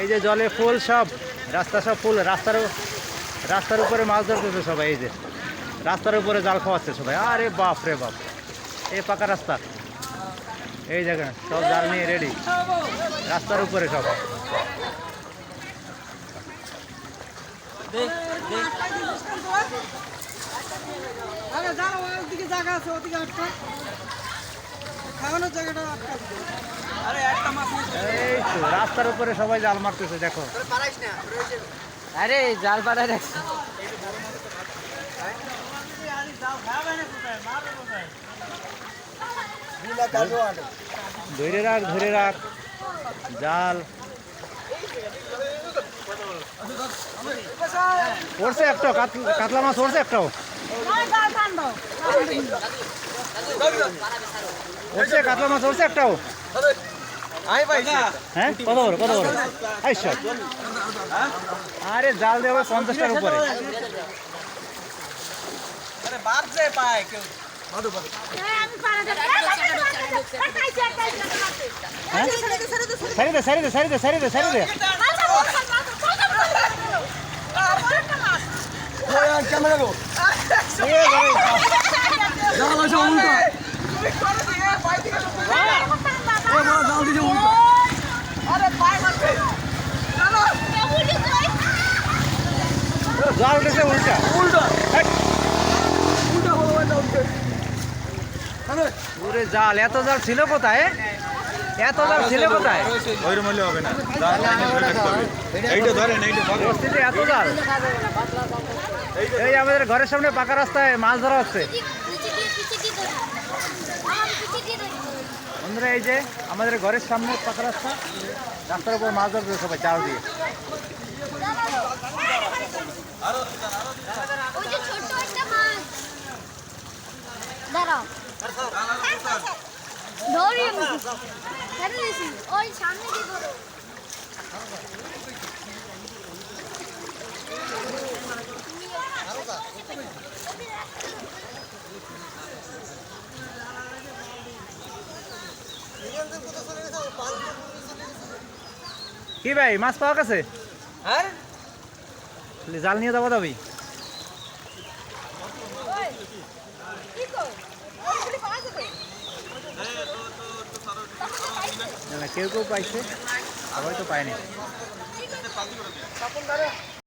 এই যে জলে ফুল সব, রাস্তা সব ফুল, রাস্তার রাস্তার উপরে মাছ ধরতেছে সবাই, এই যে। রাস্তার উপরে জাল খাওয়াচ্ছে সবাই। আরে বাপ রে বাপ। এই পাকা রাস্তা। এই জায়গা সব জাল নিয়ে রেডি রাস্তার উপরে সব। জায়গাটা। এই তো রাস্তার উপরে সবাই জাল মারতেছে দেখো। আরে জাল পাড়া রাখছি ধরে রাখ ধরে রাখ। জাল। পড়ছে একটা কাতলা মাছ পড়ছে একটাও। পড়ছে কাতলা মাছ পড়ছে একটাও। হ্যাঁ কত বড় কত বড় আইসো আরে জাল দেবে পঞ্চাশটার উপরে হ্যাঁ সারি দে সারি দে সারি দে সারি দে সারি দে বাবা, জাল উঠেছে উল্টা। ওরে জাল এত জাল ছিল কোথায়? এত জাল ছিল কোথায়? ওইরকম হলে হবে না। এইটা ধরেন এইটা বস্তিতে এত জাল। এই আমাদের ঘরের সামনে পাকা রাস্তায় মাছ ধরা হচ্ছে। বন্ধুরা এই যে আমাদের ঘরের সামনে পাকা রাস্তা রাস্তার উপর মাছ ধরছে সবাই চাল দিয়ে। দাঁড়াও। ধরি ছেড়ে দিয়েছি। ওই সামনে কি করো কি ভাই মাছ পাওয়া গেছে? হ্যাঁ? জাল নিয়ে যাব যাবি কেউ কেউ পাইছে আবার তো পায়নি।